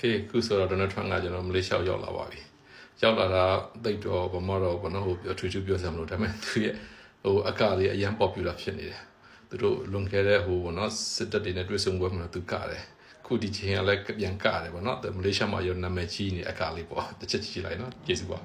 เคခုဆိုတော့ဒေါ်နယ်ထရန့်ကကျွန်တော်မလေးရှားရောက်လာပါပြီရောက်လာတာတိတ်တော့ဘာမှတော့ဘာလို့ဟိုပြောထွေထွေပြောစရာမလိုဒါပေမဲ့သူရဲ့ဟိုအကလေးအရန် popular ဖြစ်နေတယ်သူတို့လွန်ခဲ့တဲ့ဟိုဘောနော်စစ်တပ်တွေနဲ့တွေ့ဆုံပွဲမှာသူကတယ်ခုဒီချိန်ကလည်းပြန်ကတယ်ဗောနော်မလေးရှားမှာရောနာမည်ကြီးနေအကလေးပေါ့တစ်ချက်ကြည့်လိုက်နော်ကျေးဇူးပါ